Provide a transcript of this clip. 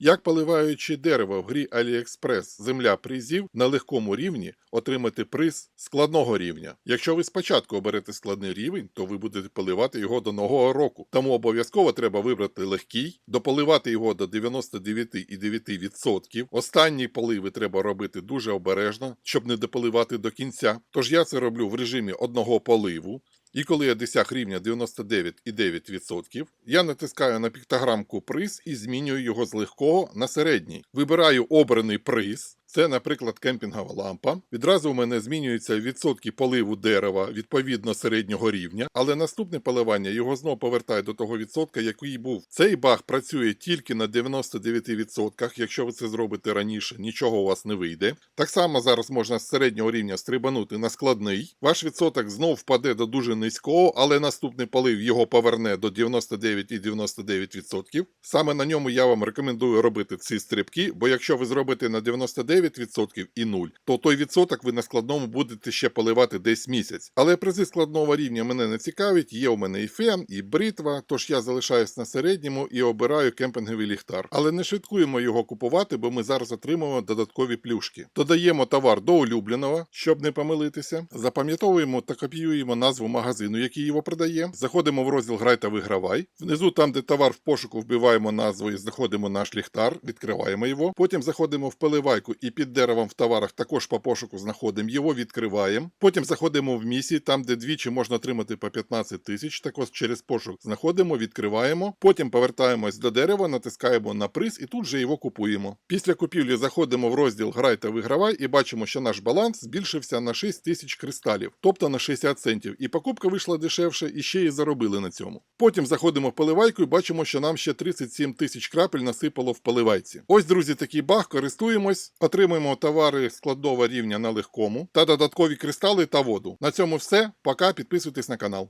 Як поливаючи дерево в грі AliExpress земля призів на легкому рівні отримати приз складного рівня. Якщо ви спочатку оберете складний рівень, то ви будете поливати його до нового року. Тому обов'язково треба вибрати легкий, дополивати його до 99,9%. Останні поливи треба робити дуже обережно, щоб не дополивати до кінця. Тож я це роблю в режимі одного поливу. І коли я досяг рівня 99,9%, я натискаю на піктограмку приз і змінюю його з легкого на середній. Вибираю обраний приз. Це, наприклад, кемпінгова лампа. Відразу у мене змінюються відсотки поливу дерева відповідно середнього рівня, але наступне поливання його знову повертає до того відсотка, який був. Цей баг працює тільки на 99%. Якщо ви це зробите раніше, нічого у вас не вийде. Так само зараз можна з середнього рівня стрибанути на складний. Ваш відсоток знов впаде до дуже низького, але наступний полив його поверне до 99,99%. Саме на ньому я вам рекомендую робити ці стрибки, бо якщо ви зробите на 99% і 0, то той відсоток ви на складному будете ще поливати десь місяць. Але призи складного рівня мене не цікавить. Є у мене і фен, і бритва, тож я залишаюсь на середньому і обираю кемпінговий ліхтар. Але не швидкуємо його купувати, бо ми зараз отримуємо додаткові плюшки. Додаємо товар до улюбленого, щоб не помилитися. Запам'ятовуємо та копіюємо назву магазину, який його продає. Заходимо в розділ Грай та вигравай. Внизу, там, де товар в пошуку, вбиваємо назву і знаходимо наш ліхтар, відкриваємо його. Потім заходимо в поливайку і під деревом в товарах також по пошуку знаходимо його, відкриваємо. Потім заходимо в місії, там, де двічі можна отримати по 15 тисяч. Також через пошук знаходимо, відкриваємо. Потім повертаємось до дерева, натискаємо на приз і тут же його купуємо. Після купівлі заходимо в розділ Грай та вигравай і бачимо, що наш баланс збільшився на 6 тисяч кристалів, тобто на 60 центів. І покупка вийшла дешевше, і ще й заробили на цьому. Потім заходимо в поливайку і бачимо, що нам ще 37 тисяч крапель насипало в поливайці. Ось, друзі, такий баг, користуємось, отримуємо товари складного рівня на легкому та додаткові кристали та воду. На цьому все. Пока, підписуйтесь на канал.